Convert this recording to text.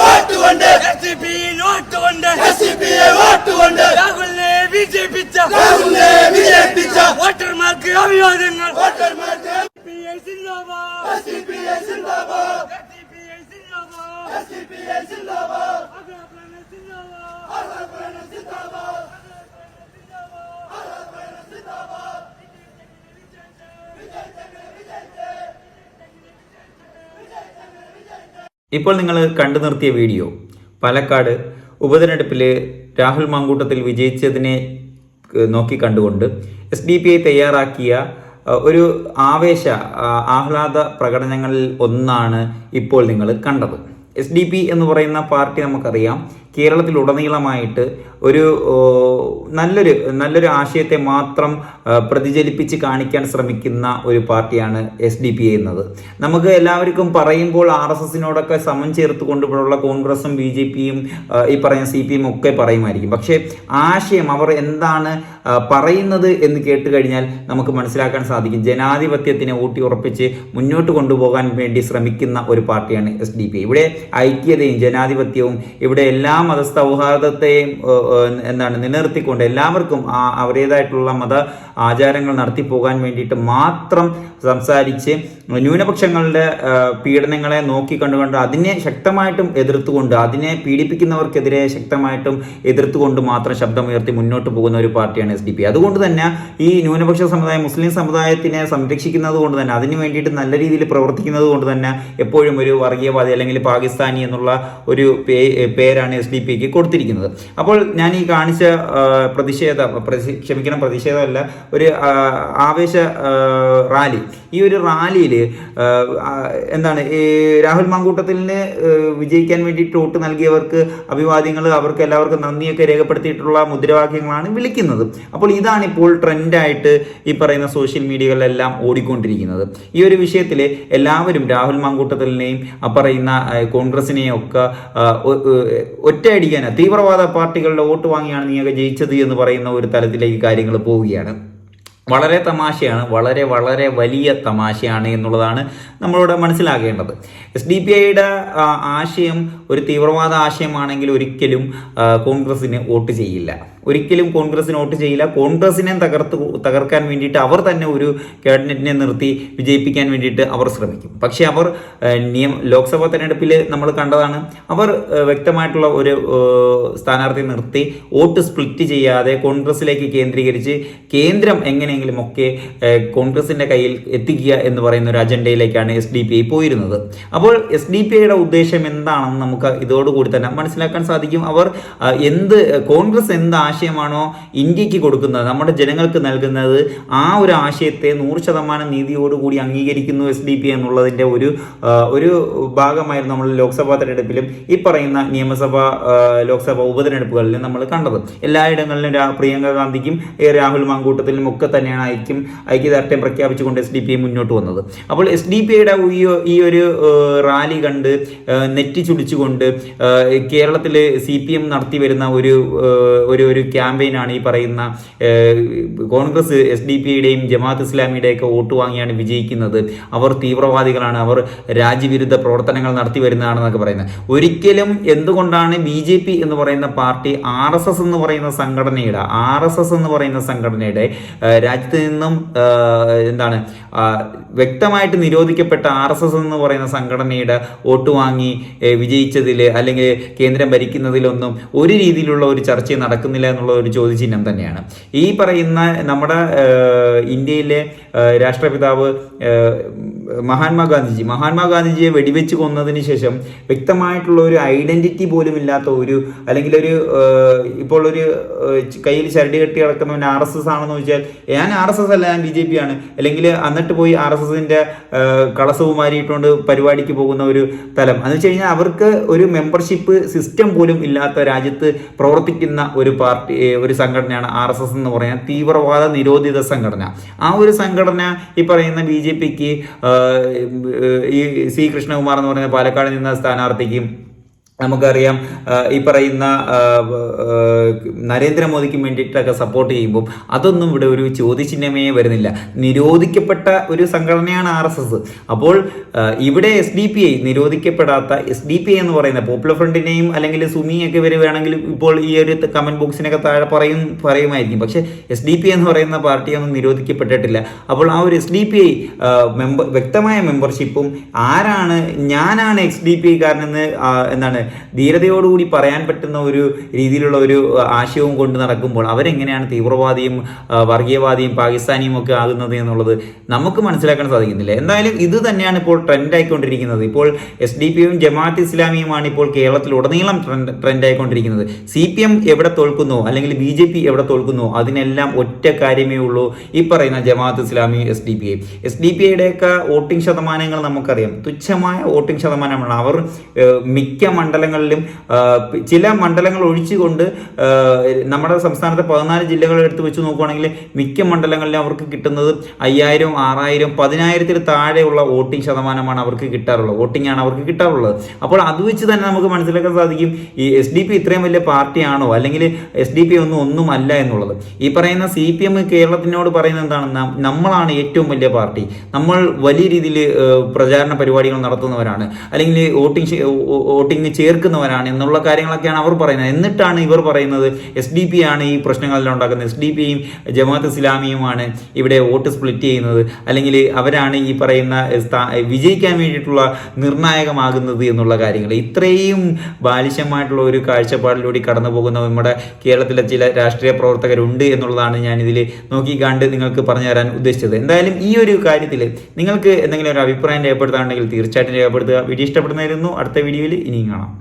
വോട്ടുകൊണ്ട് P വോട്ടുകൊണ്ട് രാഹുലിനെ ബിജെപിച്ച വോട്ടർമാർക്ക് അഭിവാദ്യങ്ങൾ. ഇപ്പോൾ നിങ്ങൾ കണ്ടു നിർത്തിയ വീഡിയോ. പാലക്കാട് ഉപതെരഞ്ഞെടുപ്പിൽ രാഹുൽ മാങ്കൂട്ടത്തിൽ വിജയിച്ചതിനെ നോക്കി കണ്ടുകൊണ്ട് എസ് ഡി പി ഐ തയ്യാറാക്കിയ ഒരു ആവേശ ആഹ്ലാദ പ്രകടനങ്ങളിൽ ഒന്നാണ് ഇപ്പോൾ നിങ്ങൾ കണ്ടത്. എസ് ഡി പി എന്ന് പറയുന്ന പാർട്ടി നമുക്കറിയാം. കേരളത്തിലുടനീളമായിട്ട് ഒരു നല്ലൊരു നല്ലൊരു ആശയത്തെ മാത്രം പ്രതിചലിപ്പിച്ച് കാണിക്കാൻ ശ്രമിക്കുന്ന ഒരു പാർട്ടിയാണ് എസ് ഡി പി എന്നത്. നമുക്ക് എല്ലാവർക്കും പറയുമ്പോൾ ആർ എസ് എസിനോടൊക്കെ സമം ചേർത്ത് കൊണ്ടുപോയുള്ള കോൺഗ്രസും ബി ജെ പിയും ഈ പറയുന്ന സി പി എം ഒക്കെ പറയുമായിരിക്കും. പക്ഷേ ആശയം അവർ എന്താണ് പറയുന്നത് എന്ന് കേട്ട് കഴിഞ്ഞാൽ നമുക്ക് മനസ്സിലാക്കാൻ സാധിക്കും. ജനാധിപത്യത്തിനെ ഊട്ടി ഉറപ്പിച്ച് മുന്നോട്ട് കൊണ്ടുപോകാൻ വേണ്ടി ശ്രമിക്കുന്ന ഒരു പാർട്ടിയാണ് എസ് ഡി പി ഇവിടെ ഐക്യതയും ജനാധിപത്യവും ഇവിടെ എല്ലാ മതസൗഹാർദ്ദത്തെയും ഏഹ്, ഏഹ്, എന്താണ് നിലനിർത്തിക്കൊണ്ട് എല്ലാവർക്കും അവരുടേതായിട്ടുള്ള മത ആചാരങ്ങൾ നടത്തി പോകാൻ വേണ്ടിയിട്ട് മാത്രം സംസാരിച്ച് ന്യൂനപക്ഷങ്ങളുടെ പീഡനങ്ങളെ നോക്കി നോക്കിക്കണ്ടുകൊണ്ട് അതിനെ ശക്തമായിട്ടും എതിർത്തുകൊണ്ട് അതിനെ പീഡിപ്പിക്കുന്നവർക്കെതിരെ ശക്തമായിട്ടും എതിർത്തുകൊണ്ട് മാത്രം ശബ്ദമുയർത്തി മുന്നോട്ട് പോകുന്ന ഒരു പാർട്ടിയാണ് എസ് ഡി പി. അതുകൊണ്ട് തന്നെ ഈ ന്യൂനപക്ഷ സമുദായം മുസ്ലിം സമുദായത്തിനെ സംരക്ഷിക്കുന്നത് കൊണ്ട് തന്നെ അതിന് വേണ്ടിയിട്ട് നല്ല രീതിയിൽ പ്രവർത്തിക്കുന്നത് കൊണ്ട് തന്നെ എപ്പോഴും ഒരു വർഗീയവാദി അല്ലെങ്കിൽ പാകിസ്ഥാനി എന്നുള്ള ഒരു പേരാണ് എസ് ഡി പിക്ക് കൊടുത്തിരിക്കുന്നത്. അപ്പോൾ ഞാൻ ഈ കാണിച്ച പ്രതിഷേധ പ്രതി- ക്ഷമിക്കണം പ്രതിഷേധമല്ല ഒരു ആവേശ റാലി. ഈ ഒരു റാലിയിൽ എന്താണ് ഈ രാഹുൽ മാങ്കൂട്ടത്തിന് വിജയിക്കാൻ വേണ്ടിയിട്ട് വോട്ട് നൽകിയവർക്ക് അഭിവാദ്യങ്ങൾ അവർക്ക് എല്ലാവർക്കും നന്ദിയൊക്കെ രേഖപ്പെടുത്തിയിട്ടുള്ള മുദ്രാവാക്യങ്ങളാണ് വിളിക്കുന്നത്. അപ്പോൾ ഇതാണ് ഇപ്പോൾ ട്രെൻഡായിട്ട് ഈ പറയുന്ന സോഷ്യൽ മീഡിയകളിലെല്ലാം ഓടിക്കൊണ്ടിരിക്കുന്നത്. ഈ ഒരു വിഷയത്തിൽ എല്ലാവരും രാഹുൽ മാങ്കൂട്ടത്തിലിനെയും പറയുന്ന കോൺഗ്രസിനെയും ഒക്കെ ആ, ഒ- ഒ- ഒറ്റയടിക്കാൻ തീവ്രവാദ പാർട്ടികളുടെ വോട്ട് വാങ്ങിയാണ് നീയൊക്കെ ജയിച്ചത് എന്ന് പറയുന്ന ഒരു തലത്തിലേക്ക് കാര്യങ്ങൾ പോവുകയാണ്. വളരെ തമാശയാണ്. വളരെ വളരെ വലിയ തമാശയാണ് എന്നുള്ളതാണ് നമ്മളിവിടെ മനസ്സിലാക്കേണ്ടത് എസ് ഡി പി ഐയുടെ ആശയം ഒരു തീവ്രവാദ ആശയമാണെങ്കിൽ ഒരിക്കലും കോൺഗ്രസ്സിന് വോട്ട് ചെയ്യില്ല. ഒരിക്കലും കോൺഗ്രസ് നോട്ട് ചെയ്യില്ല. കോൺഗ്രസിനെ തകർത്ത് തകർക്കാൻ വേണ്ടിയിട്ട് അവർ തന്നെ ഒരു ക്യാബിനറ്റിനെ നിർത്തി വിജയിപ്പിക്കാൻ വേണ്ടിയിട്ട് അവർ ശ്രമിക്കും. പക്ഷേ അവർ നിയമ നിയം ലോക്സഭാ തെരഞ്ഞെടുപ്പിൽ നമ്മൾ കണ്ടതാണ് അവർ വ്യക്തമായിട്ടുള്ള ഒരു സ്ഥാനാർത്ഥി നിർത്തി വോട്ട് സ്പ്ലിറ്റ് ചെയ്യാതെ കോൺഗ്രസിലേക്ക് കേന്ദ്രീകരിച്ച് കേന്ദ്രം എങ്ങനെയെങ്കിലും ഒക്കെ കോൺഗ്രസിന്റെ കയ്യിൽ എത്തിക്കുക എന്ന് പറയുന്ന ഒരു അജണ്ടയിലേക്കാണ് എസ് ഡി പി ഐ പോയിരുന്നത്. അപ്പോൾ എസ് ഡി പി ഐയുടെ ഉദ്ദേശം എന്താണെന്ന് നമുക്ക് ഇതോടുകൂടി തന്നെ മനസ്സിലാക്കാൻ സാധിക്കും. അവർ എന്ത് കോൺഗ്രസ് എന്ത് ആശയമാണോ ഇന്ത്യയ്ക്ക് കൊടുക്കുന്നത്? നമ്മുടെ ജനങ്ങൾക്ക് നൽകുന്നത് ആ ഒരു ആശയത്തെ നൂറ് ശതമാനം നീതിയോടുകൂടി അംഗീകരിക്കുന്നു എസ് ഡി പി എന്നുള്ളതിന്റെ ഒരു ഒരു ഭാഗമായിരുന്നു നമ്മൾ ലോക്സഭാ തെരഞ്ഞെടുപ്പിലും ഈ പറയുന്ന നിയമസഭാ ലോക്സഭാ ഉപതിരഞ്ഞെടുപ്പുകളിലും നമ്മൾ കണ്ടത്. എല്ലായിടങ്ങളിലും പ്രിയങ്ക ഗാന്ധിക്കും രാഹുൽ മാങ്കൂട്ടത്തിലും ഒക്കെ തന്നെയാണ് ഐക്യം ഐക്യദാർഢ്യം പ്രഖ്യാപിച്ചുകൊണ്ട് എസ് ഡി പി മുന്നോട്ട് വന്നത്. അപ്പോൾ എസ് ഡി പി ഈ ഒരു റാലി കണ്ട് നെറ്റി ചുളിച്ചുകൊണ്ട് കേരളത്തിൽ സി പി എം നടത്തി വരുന്ന ഒരു ഒരു ഒരു ക്യാമ്പയിനാണ് ഈ പറയുന്ന കോൺഗ്രസ് എസ് ഡി പി ഐയുടെയും ജമാഅത്ത് ഇസ്ലാമിയുടെയൊക്കെ വോട്ട് വാങ്ങിയാണ് വിജയിക്കുന്നത്. അവർ തീവ്രവാദികളാണ്. അവർ രാജ്യവിരുദ്ധ പ്രവർത്തനങ്ങൾ നടത്തി വരുന്നതാണെന്നൊക്കെ പറയുന്നത്. ഒരിക്കലും എന്തുകൊണ്ടാണ് ബി ജെ പി എന്ന് പറയുന്ന പാർട്ടി ആർ എസ് എസ് എന്ന് പറയുന്ന സംഘടനയുടെ ആർ എസ് എസ് എന്ന് പറയുന്ന സംഘടനയുടെ രാജ്യത്ത് നിന്നും എന്താണ് വ്യക്തമായിട്ട് നിരോധിക്കപ്പെട്ട ആർ എസ് എസ് എന്ന് പറയുന്ന സംഘടനയുടെ വോട്ട് വാങ്ങി വിജയിച്ചതിൽ അല്ലെങ്കിൽ കേന്ദ്രം ഭരിക്കുന്നതിലൊന്നും ഒരു രീതിയിലുള്ള ഒരു ചർച്ചയും നടക്കുന്നില്ല എന്നുള്ള ഒരു ചോദ്യചിഹ്നം തന്നെയാണ്. ഈ പറയുന്ന നമ്മുടെ ഇന്ത്യയിലെ രാഷ്ട്രപിതാവ് രാഷ്ട്രപിതാവ് ഗാന്ധിജി. മഹാത്മാഗാന്ധിജി മഹാത്മാഗാന്ധിജിയെ വെടിവെച്ച് കൊന്നതിന് ശേഷം വ്യക്തമായിട്ടുള്ള ഒരു ഐഡന്റിറ്റി പോലും ഇല്ലാത്ത ഒരു അല്ലെങ്കിൽ ഒരു ഇപ്പോൾ ഒരു കയ്യിൽ ചരടി കെട്ടി കിടക്കുന്നവൻ ആർ എസ് എസ് ആണെന്ന് ചോദിച്ചാൽ ഞാൻ ആർ എസ് എസ് അല്ല ഞാൻ ബി ജെ പി ആണ്. അല്ലെങ്കിൽ എന്നിട്ട് പോയി ആർ എസ് എസിന്റെ കളസവുമാരിയിട്ടുകൊണ്ട് പരിപാടിക്ക് പോകുന്ന ഒരു തലം. എന്ന് വെച്ച് കഴിഞ്ഞാൽ അവർക്ക് ഒരു മെമ്പർഷിപ്പ് സിസ്റ്റം പോലും ഇല്ലാത്ത രാജ്യത്ത് പ്രവർത്തിക്കുന്ന ഒരു പാർട്ടി ഏ, ഒരു സംഘടനയാണ് ആർ എസ് എസ് എന്ന് പറയുന്നത് തീവ്രവാദ നിരോധിത സംഘടന. ആ ഒരു സംഘടന ഈ പറയുന്ന ബി ജെ പിക്ക് ഈ സി കൃഷ്ണകുമാർ എന്ന് പറയുന്ന പാലക്കാട് നിന്ന സ്ഥാനാർത്ഥിക്കും നമുക്കറിയാം ഈ പറയുന്ന നരേന്ദ്രമോദിക്ക് വേണ്ടിയിട്ടൊക്കെ സപ്പോർട്ട് ചെയ്യുമ്പോൾ അതൊന്നും ഇവിടെ ഒരു ചോദ്യചിഹ്നമേ വരുന്നില്ല. നിരോധിക്കപ്പെട്ട ഒരു സംഘടനയാണ് ആർ എസ് എസ്. അപ്പോൾ ഇവിടെ എസ് ഡി പി ഐ നിരോധിക്കപ്പെടാത്ത എസ് ഡി പി ഐ എന്ന് പറയുന്ന പോപ്പുലർ ഫ്രണ്ടിനെയും അല്ലെങ്കിൽ സുമിയൊക്കെ വരുവാണെങ്കിൽ ഇപ്പോൾ ഈ ഒരു കമന്റ് ബോക്സിനൊക്കെ താഴെ പറയും പറയുമായിരിക്കും. പക്ഷേ എസ് ഡി പി എന്ന് പറയുന്ന പാർട്ടിയൊന്നും നിരോധിക്കപ്പെട്ടിട്ടില്ല. അപ്പോൾ ആ ഒരു S D P I member വ്യക്തമായ മെമ്പർഷിപ്പും ആരാണ് ഞാനാണ് എസ് ഡി പി ഐക്കാരനെന്ന് എന്താണ് ധീരതയോടുകൂടി പറയാൻ പറ്റുന്ന ഒരു രീതിയിലുള്ള ഒരു ആശയവും കൊണ്ട് നടക്കുമ്പോൾ അവരെങ്ങനെയാണ് തീവ്രവാദിയും വർഗീയവാദിയും പാകിസ്ഥാനിയും ഒക്കെ ആകുന്നത് എന്നുള്ളത് നമുക്ക് മനസ്സിലാക്കാൻ സാധിക്കുന്നില്ല. എന്തായാലും ഇത് തന്നെയാണ് ഇപ്പോൾ ട്രെൻഡ് ആയിക്കൊണ്ടിരിക്കുന്നത്. ഇപ്പോൾ എസ് ഡി പിയും ജമാഅത്ത് ഇസ്ലാമിയുമാണ് ഇപ്പോൾ കേരളത്തിൽ ഉടനീളം ട്രെൻഡ് ട്രെൻഡ് ആയിക്കൊണ്ടിരിക്കുന്നത്. സി പി എം എവിടെ തോൽക്കുന്നു? അല്ലെങ്കിൽ ബി ജെ പി എവിടെ തോൽക്കുന്നു? അതിനെല്ലാം ഒറ്റ കാര്യമേ ഉള്ളൂ ഈ പറയുന്ന Jamaat Islami S D P I S D P ഐയുടെയൊക്കെ voting ശതമാനങ്ങൾ നമുക്കറിയാം. തുച്ഛമായ വോട്ടിംഗ് ശതമാനമാണ്. അവർ മിക്ക മിക്ക മണ്ഡലങ്ങളിലും ചില മണ്ഡലങ്ങൾ ഒഴിച്ചുകൊണ്ട് നമ്മുടെ സംസ്ഥാനത്തെ പതിനാല് ജില്ലകൾ എടുത്ത് വെച്ച് നോക്കുകയാണെങ്കിൽ മിക്ക മണ്ഡലങ്ങളിലും അവർക്ക് കിട്ടുന്നത് അയ്യായിരം ആറായിരം പതിനായിരത്തിൽ താഴെയുള്ള വോട്ടിംഗ് ശതമാനമാണ് അവർക്ക് കിട്ടാറുള്ളത്. വോട്ടിംഗ് ആണ് അവർക്ക് കിട്ടാറുള്ളത്. അപ്പോൾ അത് വെച്ച് തന്നെ നമുക്ക് മനസ്സിലാക്കാൻ സാധിക്കും ഈ എസ് ഡി പി ഇത്രയും വലിയ പാർട്ടിയാണോ? അല്ലെങ്കിൽ എസ് ഡി പി ഒന്നും ഒന്നും അല്ല എന്നുള്ളത്. ഈ പറയുന്ന സി പി എം കേരളത്തിനോട് പറയുന്നത് എന്താണ്? നമ്മളാണ് ഏറ്റവും വലിയ പാർട്ടി. നമ്മൾ വലിയ രീതിയിൽ പ്രചാരണ പരിപാടികൾ നടത്തുന്നവരാണ്. അല്ലെങ്കിൽ വോട്ടിംഗ് വോട്ടിംഗ് ചേർക്കുന്നവരാണ് എന്നുള്ള കാര്യങ്ങളൊക്കെയാണ് അവർ പറയുന്നത്. എന്നിട്ടാണ് ഇവർ പറയുന്നത് എസ് ഡി പി ആണ് ഈ പ്രശ്നങ്ങളെല്ലാം ഉണ്ടാക്കുന്നത്. എസ് ഡി പിയും ജമാഅത്ത് ഇസ്ലാമിയുമാണ് ഇവിടെ വോട്ട് സ്പ്ലിറ്റ് ചെയ്യുന്നത്. അല്ലെങ്കിൽ അവരാണ് ഈ പറയുന്ന വിജയിക്കാൻ വേണ്ടിയിട്ടുള്ള നിർണായകമാകുന്നത് എന്നുള്ള കാര്യങ്ങൾ. ഇത്രയും ബാലിശമായിട്ടുള്ള ഒരു കാഴ്ചപ്പാടിലൂടെ കടന്നു പോകുന്ന നമ്മുടെ കേരളത്തിലെ ചില രാഷ്ട്രീയ പ്രവർത്തകരുണ്ട് എന്നുള്ളതാണ് ഞാനിതിൽ നോക്കിക്കാണ്ട് നിങ്ങൾക്ക് പറഞ്ഞു തരാൻ ഉദ്ദേശിച്ചത്. എന്തായാലും ഈ ഒരു കാര്യത്തിൽ നിങ്ങൾക്ക് എന്തെങ്കിലും ഒരു അഭിപ്രായം രേഖപ്പെടുത്താനുണ്ടെങ്കിൽ തീർച്ചയായിട്ടും രേഖപ്പെടുത്തുക. വീഡിയോ ഇഷ്ടപ്പെടുന്നതായിരുന്നു അടുത്ത വീഡിയോയിൽ ഇനിയും കാണാം.